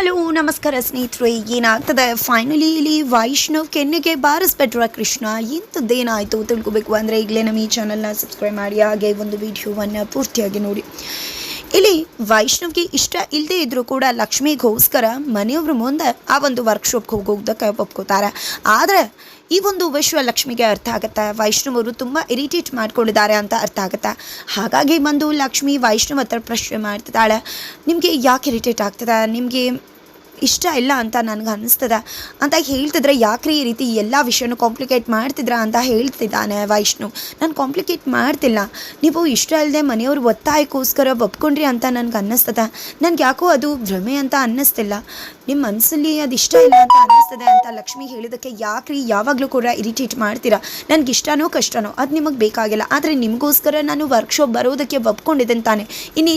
Hello, ನಮಸ್ಕಾರ ಸ್ನೇಹಿತರೆ. ಏನಾಗ್ತದೆ? ಫೈನಲಿ ಇಲ್ಲಿ ವೈಷ್ಣವ್ ಕೆನ್ನೆಗೆ ಬಾರಿಸ್ಬಿಟ್ರ ಕೃಷ್ಣ. ಇಂಥದ್ದೇನಾಯಿತು ತಿಳ್ಕೊಬೇಕು? ಅಂದರೆ ಈಗಲೇ ನಮ್ಮ ಈ ಚಾನಲ್ನ ಸಬ್ಸ್ಕ್ರೈಬ್ ಮಾಡಿ, ಹಾಗೆ ಒಂದು ವಿಡಿಯೋವನ್ನು ಪೂರ್ತಿಯಾಗಿ ನೋಡಿ. ಇಲ್ಲಿ ವೈಷ್ಣವ್ಗೆ ಇಷ್ಟ ಇಲ್ಲದೆ ಇದ್ರೂ ಕೂಡ ಲಕ್ಷ್ಮಿಗೋಸ್ಕರ ಮನೆಯವ್ರ ಮುಂದೆ ಆ ಒಂದು ವರ್ಕ್ಶಾಪ್ಗೆ ಹೋಗೋದಕ್ಕೆ ಒಪ್ಕೋತಾರೆ. ಆದರೆ ಈ ಒಂದು ವಿಶ್ವ ಲಕ್ಷ್ಮಿಗೆ ಅರ್ಥ ಆಗುತ್ತೆ. ವೈಷ್ಣವರು ತುಂಬ ಇರಿಟೇಟ್ ಮಾಡ್ಕೊಂಡಿದ್ದಾರೆ ಅಂತ ಅರ್ಥ ಆಗುತ್ತೆ. ಹಾಗಾಗಿ ಬಂದು ಲಕ್ಷ್ಮಿ ವೈಷ್ಣವ್ ಹತ್ರ ಪ್ರಶ್ನೆ ಮಾಡ್ತಿದ್ದಾಳೆ. ನಿಮಗೆ ಯಾಕೆ ಇರಿಟೇಟ್ ಆಗ್ತದೆ? ನಿಮಗೆ ಇಷ್ಟ ಇಲ್ಲ ಅಂತ ನನಗೆ ಅನ್ನಿಸ್ತದೆ ಅಂತ ಹೇಳ್ತಿದ್ರೆ, ಯಾಕ್ರಿ ಈ ರೀತಿ ಎಲ್ಲ ವಿಷಯನೂ ಕಾಂಪ್ಲಿಕೇಟ್ ಮಾಡ್ತಿದ್ರ ಅಂತ ಹೇಳ್ತಿದ್ದಾನೆ ವೈಷ್ಣು. ನಾನು ಕಾಂಪ್ಲಿಕೇಟ್ ಮಾಡ್ತಿಲ್ಲ. ನೀವು ಇಷ್ಟ ಇಲ್ಲದೆ ಮನೆಯವ್ರ ಒತ್ತಾಯಕ್ಕೋಸ್ಕರ ಒಪ್ಕೊಂಡ್ರಿ ಅಂತ ನನಗೆ ಅನ್ನಿಸ್ತದೆ ನನಗೆ ಯಾಕೋ ಅದು ಭ್ರಮೆ ಅಂತ ಅನ್ನಿಸ್ತಿಲ್ಲ ನಿಮ್ಮ ಮನಸ್ಸಲ್ಲಿ ಅದು ಇಷ್ಟ ಇಲ್ಲ ಅಂತ ಅನ್ನಿಸ್ತದೆ ಅಂತ ಲಕ್ಷ್ಮಿ ಹೇಳಿದಕ್ಕೆ ಯಾಕ್ರಿ ಯಾವಾಗಲೂ ಕೂಡ ಇರಿಟೇಟ್ ಮಾಡ್ತೀರಾ? ನನಗೆ ಇಷ್ಟನೋ ಕಷ್ಟನೋ ಅದು ನಿಮಗೆ ಬೇಕಾಗಿಲ್ಲ. ಆದರೆ ನಿಮಗೋಸ್ಕರ ನಾನು ವರ್ಕ್ಶಾಪ್ ಬರೋದಕ್ಕೆ ಒಪ್ಕೊಂಡಿದ್ದೇನೆ ತಾನೆ.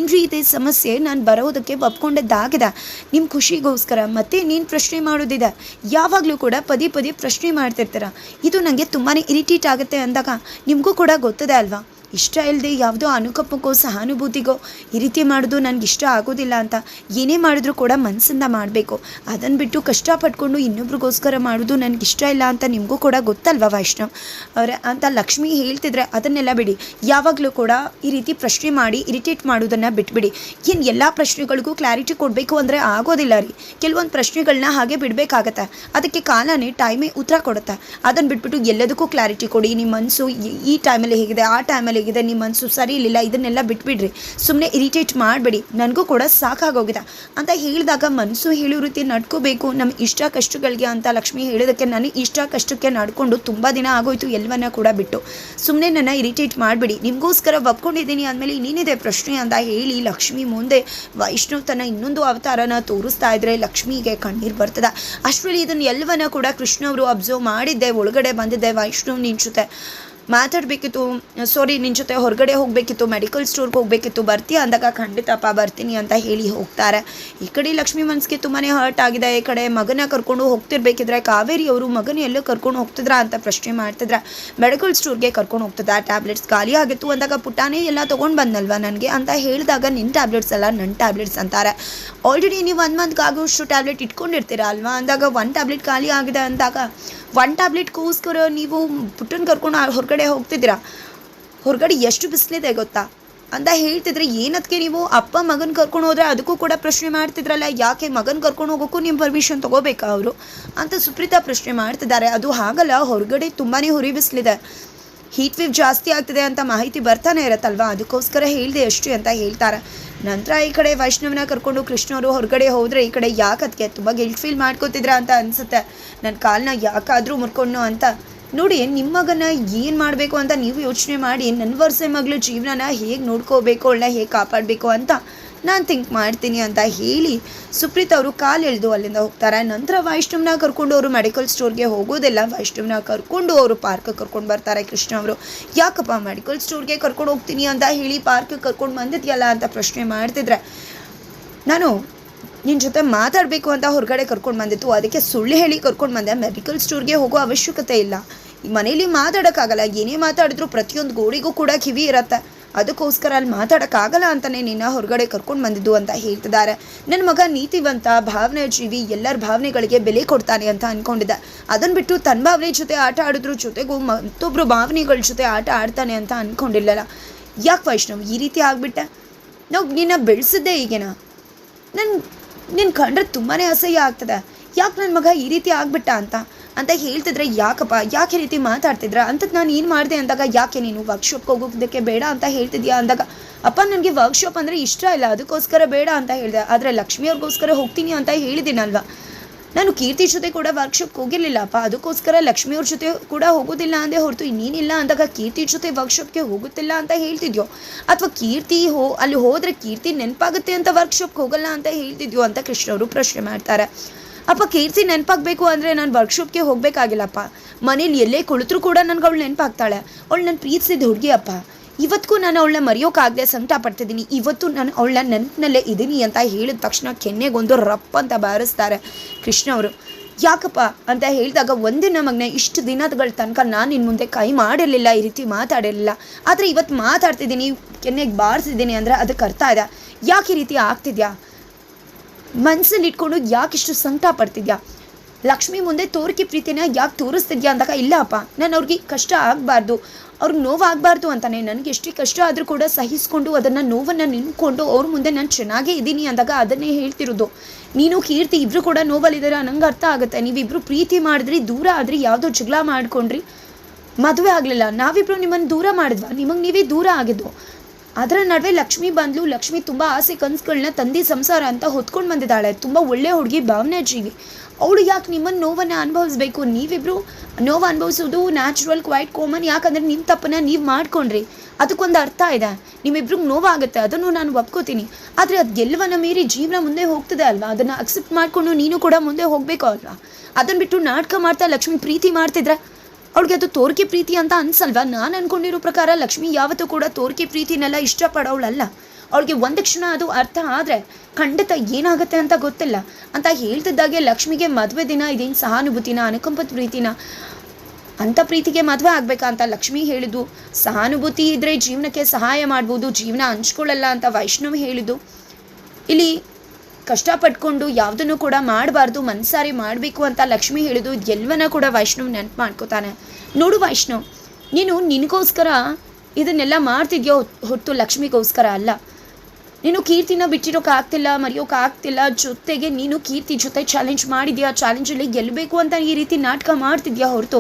ರೀ ಇದೆ ಸಮಸ್ಯೆ ನಾನು ಬರೋದಕ್ಕೆ ಒಪ್ಕೊಂಡಿದ್ದಾಗಿದೆ. ನಿಮ್ಮ ಖುಷಿಗೋಸ್ಕರ ಮತ್ತೆ ನೀನು ಪ್ರಶ್ನೆ ಮಾಡೋದಿದೆ. ಯಾವಾಗಲೂ ಕೂಡ ಪದೇ ಪದೇ ಪ್ರಶ್ನೆ ಮಾಡ್ತಿರ್ತೀರ. ಇದು ನನಗೆ ತುಂಬಾ ಇರಿಟೇಟ್ ಆಗುತ್ತೆ ಅಂದಾಗ ನಿಮಗೂ ಕೂಡ ಗೊತ್ತದೆ ಅಲ್ವಾ? ಇಷ್ಟ ಇಲ್ಲದೆ ಯಾವುದೋ ಅನುಕಂಪಕ್ಕೋ ಸಹಾನುಭೂತಿಗೋ ಈ ರೀತಿ ಮಾಡೋದು ನನಗೆ ಇಷ್ಟ ಆಗೋದಿಲ್ಲ ಅಂತ ಏನೇ ಮಾಡಿದ್ರೂ ಕೂಡ ಮನಸ್ಸಿಂದ ಮಾಡಬೇಕು. ಅದನ್ನು ಬಿಟ್ಟು ಕಷ್ಟಪಟ್ಕೊಂಡು ಇನ್ನೊಬ್ರಿಗೋಸ್ಕರ ಮಾಡೋದು ನನಗೆ ಇಷ್ಟ ಇಲ್ಲ ಅಂತ ನಿಮಗೂ ಕೂಡ ಗೊತ್ತಲ್ವಾ ವೈಷ್ಣವ್? ಅವರೇ, ಅಂತ ಲಕ್ಷ್ಮಿ ಹೇಳ್ತಿದ್ರೆ ಅದನ್ನೆಲ್ಲ ಬಿಡಿ. ಯಾವಾಗಲೂ ಕೂಡ ಈ ರೀತಿ ಪ್ರಶ್ನೆ ಮಾಡಿ, ಇರಿಟೇಟ್ ಮಾಡೋದನ್ನು ಬಿಟ್ಬಿಡಿ. ಏನು ಎಲ್ಲ ಪ್ರಶ್ನೆಗಳಿಗೂ ಕ್ಲಾರಿಟಿ ಕೊಡಬೇಕು ಅಂದರೆ ಆಗೋದಿಲ್ಲ ರೀ. ಕೆಲವೊಂದು ಪ್ರಶ್ನೆಗಳನ್ನ ಹಾಗೆ ಬಿಡಬೇಕಾಗತ್ತೆ. ಅದಕ್ಕೆ ಕಾಲನೇ, ಟೈಮೇ ಉತ್ತರ ಕೊಡುತ್ತೆ. ಅದನ್ನು ಬಿಟ್ಬಿಟ್ಟು ಎಲ್ಲದಕ್ಕೂ ಕ್ಲಾರಿಟಿ ಕೊಡಿ. ನಿಮ್ಮ ಮನಸ್ಸು ಈ ಟೈಮಲ್ಲಿ ಹೇಗಿದೆ, ಆ ಟೈಮಲ್ಲಿ ಹೇಗಿದೆ ನಿಮ್ಮ ಮನಸ್ಸು ಸರಿ ಇರಲಿಲ್ಲ ಇದನ್ನೆಲ್ಲ ಬಿಟ್ಬಿಡ್ರಿ. ಸುಮ್ಮನೆ ಇರಿಟೇಟ್ ಮಾಡಬೇಡಿ, ನನಗೂ ಕೂಡ ಸಾಕಾಗೋಗಿದೆ. ಅಂತ ಹೇಳಿದಾಗ ಮನಸ್ಸು ಹೇಳೋ ರೀತಿ ನಡ್ಕೋಬೇಕು ನಮ್ಮ ಇಷ್ಟ ಕಷ್ಟಗಳಿಗೆ ಅಂತ ಲಕ್ಷ್ಮಿ ಹೇಳಿದಕ್ಕೆ ನಾನು ಇಷ್ಟ ಕಷ್ಟಕ್ಕೆ ನಡ್ಕೊಂಡು ತುಂಬ ದಿನ ಆಗೋಯ್ತು, ಎಲ್ಲವನ್ನ ಕೂಡ ಬಿಟ್ಟು. ಸುಮ್ಮನೆ ನನ್ನ ಇರಿಟೇಟ್ ಮಾಡಬೇಡಿ, ನಿಮಗೋಸ್ಕರ ಒಪ್ಕೊಂಡಿದ್ದೀನಿ ಅಂದಮೇಲೆ ಇನ್ನೇನಿದೆ ಪ್ರಶ್ನೆ ಅಂತ ಹೇಳಿ ಲಕ್ಷ್ಮಿ ಮುಂದೆ ವೈಷ್ಣವ್ ತನ್ನ ಇನ್ನೊಂದು ಅವತಾರನ ತೋರಿಸ್ತಾ ಇದ್ರೆ ಲಕ್ಷ್ಮಿಗೆ ಕಣ್ಣೀರು ಬರ್ತದೆ. ಅಷ್ಟರಲ್ಲಿ ಇದನ್ನು ಎಲ್ಲವನ್ನ ಕೂಡ ಕೃಷ್ಣ ಅವರು ಅಬ್ಸರ್ವ್ ಮಾಡಿದ್ದೆ, ಒಳಗಡೆ ಬಂದಿದ್ದೆ ವೈಷ್ಣು ನಿಂಚುತ್ತೆ. ಮಾತಾಡಬೇಕಿತ್ತು. ಸಾರಿ ನಿನ್ನ ಜೊತೆ ಹೊರಗಡೆ ಹೋಗಬೇಕಿತ್ತು ಮೆಡಿಕಲ್ ಸ್ಟೋರ್ಗೆ ಹೋಗಬೇಕಿತ್ತು. ಬರ್ತೀಯ ಅಂದಾಗ ಖಂಡಿತಪ್ಪ ಬರ್ತೀನಿ ಅಂತ ಹೇಳಿ ಹೋಗ್ತಾರೆ. ಈ ಕಡೆ ಲಕ್ಷ್ಮಿ ಮನಸ್ಸಿಗೆ ತುಂಬಾ ಹರ್ಟ್ ಆಗಿದೆ. ಈ ಕಡೆ ಮಗನ ಕರ್ಕೊಂಡು ಹೋಗ್ತಿರ್ಬೇಕಿದ್ರೆ, ಕಾವೇರಿ ಅವರು ಮಗನ ಎಲ್ಲೋ ಕರ್ಕೊಂಡು ಹೋಗ್ತಿದ್ರಾ ಅಂತ ಪ್ರಶ್ನೆ ಮಾಡ್ತಿದ್ರೆ. ಮೆಡಿಕಲ್ ಸ್ಟೋರ್ಗೆ ಕರ್ಕೊಂಡು ಹೋಗ್ತದ ಟ್ಯಾಬ್ಲೆಟ್ಸ್ ಖಾಲಿ ಆಗಿತ್ತು ಅಂದಾಗ ಪುಟಾನೇ ಎಲ್ಲ ತೊಗೊಂಡು ಬಂದಲ್ವಾ ನನಗೆ ಅಂತ ಹೇಳಿದಾಗ ನಿನ್ನ ಟ್ಯಾಬ್ಲೆಟ್ಸ್ ಅಲ್ಲ ನನ್ನ ಟ್ಯಾಬ್ಲೆಟ್ಸ್ ಅಂತಾರೆ. ಆಲ್ರೆಡಿ ನೀವು ಒನ್ ಮಂತ್ಗೆ ಆಗೋಷ್ಟು ಟ್ಯಾಬ್ಲೆಟ್ ಇಟ್ಕೊಂಡಿರ್ತೀರ ಅಲ್ವಾ? ಅಂದಾಗ ಒನ್ ಟ್ಯಾಬ್ಲೆಟ್ ಖಾಲಿ ಆಗಿದೆ ಅಂದಾಗ ಒನ್ ಟ್ಯಾಬ್ಲೆಟ್ಗೋಸ್ಕರ ನೀವು ಪುಟ್ಟನ ಕರ್ಕೊಂಡು ಹೊರಗಡೆ ಹೋಗ್ತಿದ್ದೀರಾ? ಹೊರಗಡೆ ಎಷ್ಟು ಬಿಸಿಲಿದೆ ಗೊತ್ತಾ? ಅಂತ ಹೇಳ್ತಿದ್ರೆ ಏನದಕ್ಕೆ ನೀವು ಅಪ್ಪ ಮಗನ ಕರ್ಕೊಂಡು ಹೋದರೆ ಅದಕ್ಕೂ ಕೂಡ ಪ್ರಶ್ನೆ ಮಾಡ್ತಿದ್ರಲ್ಲ, ಯಾಕೆ ಮಗನ ಕರ್ಕೊಂಡು ಹೋಗೋಕ್ಕೂ ನಿಮ್ಮ ಪರ್ಮಿಷನ್ ತೊಗೋಬೇಕಾ ಅವರು? ಅಂತ ಸುಪ್ರೀತಾ ಪ್ರಶ್ನೆ ಮಾಡ್ತಿದ್ದಾರೆ. ಅದು ಹಾಗಲ್ಲ, ಹೊರಗಡೆ ತುಂಬಾ ಹುರಿ ಬಿಸಿಲಿದೆ. ಹೀಟ್ ವೇವ್ ಜಾಸ್ತಿ ಆಗ್ತಿದೆ ಅಂತ ಮಾಹಿತಿ ಬರ್ತಾನೆ ಇರತ್ತಲ್ವಾ? ಅದಕ್ಕೋಸ್ಕರ ಹೇಳಿದೆ ಎಷ್ಟು ಅಂತ ಹೇಳ್ತಾರೆ. ನಂತರ ಈ ಕಡೆ ವೈಷ್ಣವನ ಕರ್ಕೊಂಡು ಕೃಷ್ಣವರು ಹೊರಗಡೆ ಹೋದರೆ ಈ ಕಡೆ ಯಾಕದಕ್ಕೆ ತುಂಬ ಗಿಲ್ಟ್ ಫೀಲ್ ಮಾಡ್ಕೋತಿದ್ರ ಅಂತ ಅನಿಸುತ್ತೆ. ನನ್ನ ಕಾಲನ್ನ ಯಾಕಾದರೂ ಮುರ್ಕೊಂಡು ಅಂತ. ನೋಡಿ ನಿಮ್ಮ ಮಗನ ಏನು ಮಾಡಬೇಕು ಅಂತ ನೀವು ಯೋಚನೆ ಮಾಡಿ ನನ್ನ ವರ್ಷ ಮಗಳು ಜೀವನನ ಹೇಗೆ ನೋಡ್ಕೋಬೇಕು ಅವಳನ್ನ ಹೇಗೆ ಕಾಪಾಡಬೇಕು ಅಂತ. ನಾನು ಥಿಂಕ್ ಮಾಡ್ತೀನಿ ಅಂತ ಹೇಳಿ ಸುಪ್ರೀತ್ ಅವರು ಕಾಲು ಎಳೆದು ಅಲ್ಲಿಂದ ಹೋಗ್ತಾರೆ. ನಂತರ ವೈಷ್ಣವ್ನ ಕರ್ಕೊಂಡು ಅವರು ಮೆಡಿಕಲ್ ಸ್ಟೋರ್ಗೆ ಹೋಗೋದಿಲ್ಲ ವೈಷ್ಣವ್ನ ಕರ್ಕೊಂಡು ಅವರು ಪಾರ್ಕ್ ಕರ್ಕೊಂಡು ಬರ್ತಾರೆ ಕೃಷ್ಣ ಅವರು. ಯಾಕಪ್ಪ ಮೆಡಿಕಲ್ ಸ್ಟೋರ್ಗೆ ಕರ್ಕೊಂಡು ಹೋಗ್ತೀನಿ ಅಂತ ಹೇಳಿ ಪಾರ್ಕ್ ಕರ್ಕೊಂಡು ಬಂದಿದ್ಯಲ್ಲ ಅಂತ ಪ್ರಶ್ನೆ ಮಾಡ್ತಿದ್ರೆ. ನಾನು ನಿನ್ನ ಜೊತೆ ಮಾತಾಡಬೇಕು ಅಂತ ಹೊರಗಡೆ ಕರ್ಕೊಂಡು ಬಂದಿತ್ತು. ಅದಕ್ಕೆ ಸುಳ್ಳು ಹೇಳಿ ಕರ್ಕೊಂಡು ಬಂದೆ. ಮೆಡಿಕಲ್ ಸ್ಟೋರ್ಗೆ ಹೋಗೋ ಅವಶ್ಯಕತೆ ಇಲ್ಲ. ಮನೇಲಿ ಮಾತಾಡೋಕ್ಕಾಗಲ್ಲ. ಏನೇ ಮಾತಾಡಿದ್ರು ಪ್ರತಿಯೊಂದು ಗೋಡಿಗೂ ಕೂಡ ಕಿವಿ ಇರತ್ತೆ. ಅದಕ್ಕೋಸ್ಕರ ಅಲ್ಲಿ ಮಾತಾಡೋಕ್ಕಾಗಲ್ಲ ಅಂತಲೇ ನಿನ್ನ ಹೊರಗಡೆ ಕರ್ಕೊಂಡು ಬಂದಿದ್ದು ಅಂತ ಹೇಳ್ತಿದ್ದಾರೆ. ನನ್ನ ಮಗ ನೀತಿವಂತ ಭಾವನೆ ಜೀವಿ ಎಲ್ಲರ ಭಾವನೆಗಳಿಗೆ ಬೆಲೆ ಕೊಡ್ತಾನೆ ಅಂತ ಅಂದ್ಕೊಂಡಿದ್ದೆ ಅದನ್ನು ಬಿಟ್ಟು ತನ್ನ ಭಾವನೆ ಜೊತೆ ಆಟ ಆಡಿದ್ರು ಜೊತೆಗೂ ಮತ್ತೊಬ್ಬರು ಭಾವನೆಗಳ ಜೊತೆ ಆಟ ಆಡ್ತಾನೆ ಅಂತ ಅಂದ್ಕೊಂಡಿಲ್ಲಲ್ಲ ಯಾಕೆ ವೈಷ್ಣವ್ ಈ ರೀತಿ ಆಗಿಬಿಟ್ಟೆ? ನಾವು ನಿನ್ನ ಬೆಳೆಸಿದ್ದೆ ಈಗೇನ? ನನ್ನ ನಿನ್ನ ಕಂಡ್ರೆ ತುಂಬಾ ಅಸಹ್ಯ ಆಗ್ತದೆ. ಯಾಕೆ ನನ್ನ ಮಗ ಈ ರೀತಿ ಆಗಿಬಿಟ್ಟ ಅಂತ? ಅಂತ ಹೇಳ್ತಿದ್ರೆ ಯಾಕಪ್ಪ? ಯಾಕೆ ರೀತಿ ಮಾತಾಡ್ತಿದ್ರ? ಅಂತದ್ದು ನಾನು ಏನು ಮಾಡಿದೆ ಅಂದಾಗ, ಯಾಕೆ ನೀನು ವರ್ಕ್ಶಾಪ್ಗೆ ಹೋಗೋದಕ್ಕೆ ಬೇಡ ಅಂತ ಹೇಳ್ತಿದ್ಯಾ ಅಂದಾಗ, ಅಪ್ಪ ನನಗೆ ವರ್ಕ್ಶಾಪ್ ಅಂದರೆ ಇಷ್ಟ ಇಲ್ಲ, ಅದಕ್ಕೋಸ್ಕರ ಬೇಡ ಅಂತ ಹೇಳಿದೆ. ಆದರೆ ಲಕ್ಷ್ಮಿಯವ್ರಿಗೋಸ್ಕರ ಹೋಗ್ತೀನಿ ಅಂತ ಹೇಳಿದ್ದೀನಲ್ವಾ? ನಾನು ಕೀರ್ತಿ ಜೊತೆ ಕೂಡ ವರ್ಕ್ಶಾಪ್ಗೆ ಹೋಗಿರಲಿಲ್ಲಪ್ಪ ಅದಕ್ಕೋಸ್ಕರ ಲಕ್ಷ್ಮಿಯವ್ರ ಜೊತೆ ಕೂಡ ಹೋಗೋದಿಲ್ಲ ಅಂದೆ ಹೊರತು ಇನ್ನೇನಿಲ್ಲ ಅಂದಾಗ ಕೀರ್ತಿ ಜೊತೆ ವರ್ಕ್ಶಾಪ್ಗೆ ಹೋಗುತ್ತಿಲ್ಲ ಅಂತ ಹೇಳ್ತಿದ್ಯೋ? ಅಥವಾ ಕೀರ್ತಿ ಹೋ, ಅಲ್ಲಿ ಹೋದರೆ ಕೀರ್ತಿ ನೆನಪಾಗುತ್ತೆ ಅಂತ ವರ್ಕ್ಶಾಪ್ಗೆ ಹೋಗಲ್ಲ ಅಂತ ಹೇಳ್ತಿದ್ಯೋ ಅಂತ ಕೃಷ್ಣವರು ಪ್ರಶ್ನೆ ಮಾಡ್ತಾರೆ. ಅಪ್ಪ, ಕೀರ್ತಿ ನೆನಪಾಗಬೇಕು ಅಂದರೆ ನಾನು ವರ್ಕ್ಶಾಪ್ಗೆ ಹೋಗಬೇಕಾಗಿಲ್ಲಪ್ಪ. ಮನೇಲಿ ಎಲ್ಲೇ ಕುಳಿತರೂ ಕೂಡ ನನಗೆ ಅವಳು ನೆನಪಾಗ್ತಾಳೆ. ಅವಳು ನನ್ನ ಪ್ರೀತಿಸಿದ ಹುಡುಗಿ ಅಪ್ಪ ಇವತ್ತಿಗೂ ನಾನು ಅವಳನ್ನ ಮರೆಯೋಕ್ಕಾಗದೆ ಸಂಕಟ ಪಡ್ತಿದ್ದೀನಿ ಇವತ್ತು ನಾನು ಅವಳನ್ನ ನೆನಪಿನಲ್ಲೇ ಇದ್ದೀನಿ ಅಂತ ಹೇಳಿದ ತಕ್ಷಣ ಕೆನ್ನೆಗೊಂದು ರಪ್ಪ ಅಂತ ಬಾರಿಸ್ತಾರೆ ಕೃಷ್ಣ ಅವರು. ಯಾಕಪ್ಪ ಅಂತ ಹೇಳಿದಾಗ ಒಂದಿನ ಮಗನೇ ಇಷ್ಟು ದಿನಗಳ ತನಕ ನಾನು ಇನ್ನು ಮುಂದೆ ಕೈ ಮಾಡಿರಲಿಲ್ಲ, ಈ ರೀತಿ ಮಾತಾಡಿರಲಿಲ್ಲ. ಆದರೆ ಇವತ್ತು ಮಾತಾಡ್ತಿದ್ದೀನಿ, ಕೆನ್ನೆಗೆ ಬಾರಿಸಿದ್ದೀನಿ ಅಂದರೆ ಅದಕ್ಕೆ ಅರ್ಥ ಇದೆ. ಯಾಕೆ ಈ ರೀತಿ ಆಗ್ತಿದ್ಯಾ? ಮನಸ್ಸಲ್ಲಿ ಇಟ್ಕೊಂಡು ಯಾಕಿಷ್ಟು ಸಂಕಟ ಪಡ್ತಿದ್ಯಾ? ಲಕ್ಷ್ಮಿ ಮುಂದೆ ತೋರಿಕೆ ಪ್ರೀತಿನ ಯಾಕೆ ತೋರಿಸ್ತಿದ್ಯಾ ಅಂದಾಗ, ಇಲ್ಲಪ್ಪ, ನಾನು ಅವ್ರಿಗೆ ಕಷ್ಟ ಆಗಬಾರ್ದು. ಅವ್ರಿಗೆ ನೋವಾಗಬಾರ್ದು ಅಂತಾನೆ. ನನಗೆ ಎಷ್ಟೇ ಕಷ್ಟ ಆದರೂ ಕೂಡ ಸಹಿಸ್ಕೊಂಡು ಅದನ್ನು ನೋವನ್ನು ನಿಂತ್ಕೊಂಡು ಅವ್ರ ಮುಂದೆ ನಾನು ಚೆನ್ನಾಗೇ ಇದ್ದೀನಿ ಅಂದಾಗ ಅದನ್ನೇ ಹೇಳ್ತಿರೋದು. ನೀನು ಕೀರ್ತಿ ಇಬ್ಬರು ಕೂಡ ನೋವಲ್ಲಿದ್ದೀರ? ನಂಗೆ ಅರ್ಥ ಆಗುತ್ತೆ. ನೀವಿಬ್ಬರು ಪ್ರೀತಿ ಮಾಡಿದ್ರಿ, ದೂರ ಆದರೆ, ಯಾವುದೋ ಜಗಳ ಮಾಡ್ಕೊಂಡ್ರಿ. ಮದುವೆ ಆಗಲಿಲ್ಲ. ನಾವಿಬ್ಬರು ನಿಮ್ಮನ್ನು ದೂರ ಮಾಡಿದ್ವಾ? ನಿಮಗೆ ನೀವೇ ದೂರ ಆಗಿದ್ದು. ಅದರ ನಡುವೆ ಲಕ್ಷ್ಮಿ ಬಂದ್ಲು, ಲಕ್ಷ್ಮಿ ತುಂಬ ಆಸೆ ಕನಸುಗಳನ್ನ ತಂದಿ ಸಂಸಾರ ಅಂತ ಹೊತ್ಕೊಂಡು ಬಂದಿದ್ದಾಳೆ. ತುಂಬ ಒಳ್ಳೆ ಹುಡುಗಿ ಭಾವನೆ ಜೀವಿ ಅವಳು ಯಾಕೆ ನಿಮ್ಮನ್ನು ನೋವನ್ನು ಅನುಭವಿಸ್ಬೇಕು? ನೀವಿಬ್ರು ನೋವು ಅನುಭವಿಸೋದು ನ್ಯಾಚುರಲ್ ಕ್ವೈಟ್ ಕಾಮನ್ ಯಾಕಂದರೆ ನಿಮ್ಮ ತಪ್ಪನ್ನ ನೀವು ಮಾಡ್ಕೊಂಡ್ರಿ. ಅದಕ್ಕೊಂದು ಅರ್ಥ ಇದೆ. ನಿಮ್ಮಿಬ್ರಿಗೆ ನೋವಾಗುತ್ತೆ. ಅದನ್ನು ನಾನು ಒಪ್ಕೋತೀನಿ. ಆದರೆ ಅದು ಗೆಲ್ಲವನ್ನು ಮೀರಿ ಜೀವನ ಮುಂದೆ ಹೋಗ್ತದೆ ಅಲ್ವಾ? ಅದನ್ನು ಅಕ್ಸೆಪ್ಟ್ ಮಾಡಿಕೊಂಡು ನೀನು ಕೂಡ ಮುಂದೆ ಹೋಗಬೇಕು ಅಲ್ವಾ? ಅದನ್ನು ಬಿಟ್ಟು ನಾಟಕ ಮಾಡ್ತಾ ಲಕ್ಷ್ಮಿ ಪ್ರೀತಿ ಮಾಡ್ತಿದ್ರೆ? ಅವಳಿಗೆ ಅದು ತೋರಿಕೆ ಪ್ರೀತಿ ಅಂತ ಅನ್ಸಲ್ವಾ? ನಾನು ಅನ್ಕೊಂಡಿರೋ ಪ್ರಕಾರ ಲಕ್ಷ್ಮಿ ಯಾವತ್ತೂ ಕೂಡ ತೋರಿಕೆ ಪ್ರೀತಿನೆಲ್ಲ ಇಷ್ಟಪಡೋಳಲ್ಲ ಅವಳಿಗೆ ಒಂದು ಕ್ಷಣ ಅದು ಅರ್ಥ ಆದರೆ ಖಂಡಿತ ಏನಾಗುತ್ತೆ ಅಂತ ಗೊತ್ತಿಲ್ಲ. ಅಂತ ಹೇಳ್ತಿದ್ದಾಗೆ ಲಕ್ಷ್ಮಿಗೆ ಮದುವೆ ದಿನ, ಇದೇನು ಸಹಾನುಭೂತಿನ, ಅನುಕಂಪದ ಪ್ರೀತಿನ ಅಂಥ ಪ್ರೀತಿಗೆ ಮದುವೆ ಆಗಬೇಕಾ ಅಂತ ಲಕ್ಷ್ಮಿ ಹೇಳಿದ್ದು. ಸಹಾನುಭೂತಿ ಇದ್ದರೆ ಜೀವನಕ್ಕೆ ಸಹಾಯ ಮಾಡ್ಬೋದು, ಜೀವನ ಹಂಚ್ಕೊಳ್ಳಲ್ಲ ಅಂತ ವೈಷ್ಣವ್ ಹೇಳಿದ್ದು. ಇಲ್ಲಿ ಕಷ್ಟಪಟ್ಕೊಂಡು ಯಾವುದನ್ನು ಕೂಡ ಮಾಡಬಾರ್ದು, ಮನ್ಸಾರಿ ಮಾಡಬೇಕು ಅಂತ ಲಕ್ಷ್ಮಿ ಹೇಳಿದು ಎಲ್ಲವನ್ನ ಕೂಡ ವೈಷ್ಣವ್ ನೆನ್ಪು ಮಾಡ್ಕೋತಾನೆ. ನೋಡು ವೈಷ್ಣವ್, ನೀನು ನಿನಗೋಸ್ಕರ ಇದನ್ನೆಲ್ಲ ಮಾಡ್ತಿದ್ಯೋ ಹೊತ್ತು ಲಕ್ಷ್ಮಿಗೋಸ್ಕರ ಅಲ್ಲ. ನೀನು ಕೀರ್ತಿನ ಬಿಟ್ಟಿರೋಕೆ ಆಗ್ತಿಲ್ಲ ಮರೆಯೋಕೆ ಆಗ್ತಿಲ್ಲ, ಜೊತೆಗೆ ನೀನು ಕೀರ್ತಿ ಜೊತೆ ಚಾಲೆಂಜ್ ಮಾಡಿದ್ಯಾ? ಚಾಲೆಂಜಲ್ಲಿ ಗೆಲ್ಲಬೇಕು ಅಂತ ಈ ರೀತಿ ನಾಟಕ ಮಾಡ್ತಿದ್ಯಾ ಹೊರತು?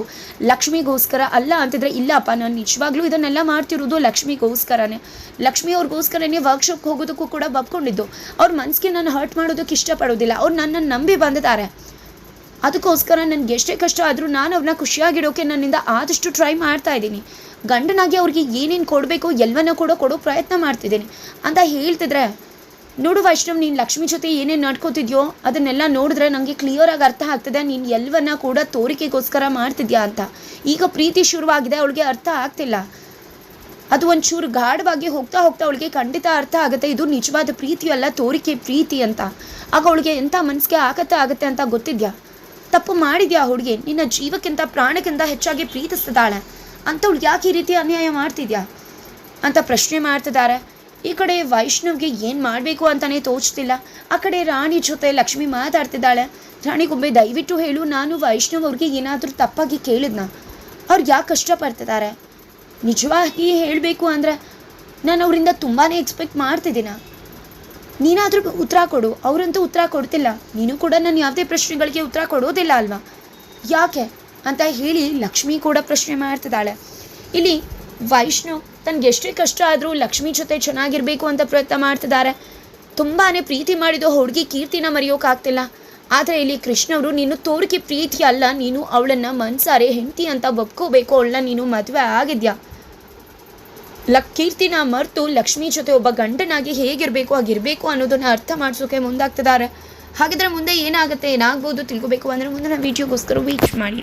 ಲಕ್ಷ್ಮಿಗೋಸ್ಕರ ಅಲ್ಲ ಅಂತಿದ್ರೆ ಇಲ್ಲಪ್ಪ, ನಾನು ನಿಜವಾಗ್ಲೂ ಇದನ್ನೆಲ್ಲ ಮಾಡ್ತಿರೋದು ಲಕ್ಷ್ಮಿಗೋಸ್ಕರನೇ. ಲಕ್ಷ್ಮಿ ಅವ್ರಿಗೋಸ್ಕರನೇ ವರ್ಕ್ಶಾಪ್ಗೆ ಹೋಗೋದಕ್ಕೂ ಕೂಡ ಬಪ್ಕೊಂಡಿದ್ದು ಅವ್ರ ಮನಸ್ಸಿಗೆ ನಾನು ಹರ್ಟ್ ಮಾಡೋದಕ್ಕೆ ಇಷ್ಟಪಡೋದಿಲ್ಲ. ಅವ್ರು ನನ್ನನ್ನು ನಂಬಿ ಬಂದಿದ್ದಾರೆ. ಅದಕ್ಕೋಸ್ಕರ ನನಗೆ ಎಷ್ಟೇ ಕಷ್ಟ ಆದರೂ ನಾನು ಅವ್ರನ್ನ ಖುಷಿಯಾಗಿಡೋಕೆ ನನ್ನಿಂದ ಆದಷ್ಟು ಟ್ರೈ ಮಾಡ್ತಾ ಇದ್ದೀನಿ. ಗಂಡನಾಗಿ ಅವ್ರಿಗೆ ಏನೇನು ಕೊಡಬೇಕು ಎಲ್ಲವನ್ನ ಕೂಡ ಕೊಡೋ ಪ್ರಯತ್ನ ಮಾಡ್ತಿದ್ದೀನಿ. ಅಂತ ಹೇಳ್ತಿದ್ರೆ, ನೋಡು ವೈಷ್ಣವ್, ನೀನು ಲಕ್ಷ್ಮಿ ಜೊತೆ ಏನೇನು ನಡ್ಕೋತಿದ್ಯೋ ಅದನ್ನೆಲ್ಲ ನೋಡಿದ್ರೆ ನನಗೆ ಕ್ಲಿಯರಾಗಿ ಅರ್ಥ ಆಗ್ತದೆ, ನೀನು ಎಲ್ಲವನ್ನ ಕೂಡ ತೋರಿಕೆಗೋಸ್ಕರ ಮಾಡ್ತಿದ್ಯಾ ಅಂತ. ಈಗ ಪ್ರೀತಿ ಶುರುವಾಗಿದೆ, ಅವಳಿಗೆ ಅರ್ಥ ಆಗ್ತಿಲ್ಲ. ಅದು ಒಂಚೂರು ಗಾಢವಾಗಿ ಹೋಗ್ತಾ ಹೋಗ್ತಾ ಅವಳಿಗೆ ಖಂಡಿತ ಅರ್ಥ ಆಗುತ್ತೆ, ಇದು ನಿಜವಾದ ಪ್ರೀತಿ ಅಲ್ಲ, ತೋರಿಕೆ ಪ್ರೀತಿ ಅಂತ. ಆಗ ಅವಳಿಗೆ ಎಂಥ ಮನಸ್ಸಿಗೆ ಆಗತ್ತೆ ಆಗುತ್ತೆ ಅಂತ ಗೊತ್ತಿದ್ಯಾ? ತಪ್ಪು ಮಾಡಿದ್ಯಾ ಹುಡುಗಿ? ನಿನ್ನ ಜೀವಕ್ಕಿಂತ ಪ್ರಾಣಕ್ಕಿಂತ ಹೆಚ್ಚಾಗಿ ಪ್ರೀತಿಸ್ತಿದ್ದಾಳೆ. ಅಂಥವ್ಳಿಗೆ ಯಾಕೆ ಈ ರೀತಿ ಅನ್ಯಾಯ ಮಾಡ್ತಿದ್ಯಾ? ಅಂತ ಪ್ರಶ್ನೆ ಮಾಡ್ತಿದ್ದಾರೆ ಈ ಕಡೆ ವೈಷ್ಣವ್ಗೆ ಏನು ಮಾಡಬೇಕು ಅಂತಲೇ ತೋಚ್ತಿಲ್ಲ. ಆ ಕಡೆ ರಾಣಿ ಜೊತೆ ಲಕ್ಷ್ಮಿ ಮಾತಾಡ್ತಿದ್ದಾಳೆ. ರಾಣಿಗೊಮ್ಮೆ ದಯವಿಟ್ಟು ಹೇಳು, ನಾನು ವೈಷ್ಣವ್ ಅವ್ರಿಗೆ ಏನಾದರೂ ತಪ್ಪಾಗಿ ಕೇಳಿದ್ನ. ಅವ್ರು ಯಾಕೆ ಕಷ್ಟಪಡ್ತಿದ್ದಾರೆ ನಿಜವಾಗಿ ಹೇಳಬೇಕು ಅಂದರೆ ನಾನು ಅವರಿಂದ ತುಂಬಾ ಎಕ್ಸ್ಪೆಕ್ಟ್ ಮಾಡ್ತಿದ್ದೀನ. ನೀನಾದರೂ ಉತ್ತರ ಕೊಡು. ಅವರಂತೂ ಉತ್ತರ ಕೊಡ್ತಿಲ್ಲ. ನೀನು ಕೂಡ ನಾನು ಯಾವುದೇ ಪ್ರಶ್ನೆಗಳಿಗೆ ಉತ್ತರ ಕೊಡೋದಿಲ್ಲ ಅಲ್ವಾ? ಯಾಕೆ? ಅಂತ ಹೇಳಿ ಲಕ್ಷ್ಮಿ ಕೂಡ ಪ್ರಶ್ನೆ ಮಾಡ್ತಿದ್ದಾಳೆ. ಇಲ್ಲಿ ವೈಷ್ಣವ್ ತನ್ಗೆ ಎಷ್ಟೇ ಕಷ್ಟ ಆದರೂ ಲಕ್ಷ್ಮಿ ಜೊತೆ ಚೆನ್ನಾಗಿರಬೇಕು ಅಂತ ಪ್ರಯತ್ನ ಮಾಡ್ತಿದ್ದಾರೆ. ತುಂಬಾ ಪ್ರೀತಿ ಮಾಡಿದ ಹುಡುಗಿ ಕೀರ್ತಿನ ಮರೆಯೋಕ್ಕಾಗ್ತಿಲ್ಲ ಆದರೆ ಇಲ್ಲಿ ಕೃಷ್ಣವರು, ನೀನು ತೋರಿಕೆ ಪ್ರೀತಿ ಅಲ್ಲ, ನೀನು ಅವಳನ್ನು ಮನ್ಸಾರೆ ಹೆಂಡತಿ ಅಂತ ಒಪ್ಕೋಬೇಕು ಅವಳನ್ನ ನೀನು ಮದುವೆ ಆಗಿದ್ಯಾ? ಲಕ್, ಕೀರ್ತಿನ ಮರೆತು ಲಕ್ಷ್ಮಿ ಜೊತೆ ಒಬ್ಬ ಗಂಡನಾಗಿ ಹೇಗಿರಬೇಕು, ಆಗಿರಬೇಕು ಅನ್ನೋದನ್ನು ಅರ್ಥ ಮಾಡಿಸೋಕೆ ಮುಂದಾಗ್ತಿದ್ದಾರೆ. ಹಾಗಿದ್ರೆ ಮುಂದೆ ಏನಾಗುತ್ತೆ, ಏನಾಗ್ಬೋದು ತಿಳ್ಕೊಬೇಕು ಅಂದರೆ ಮುಂದಿನ ವೀಡಿಯೋಗೋಸ್ಕರ ವೀಚ್ ಮಾಡಿ.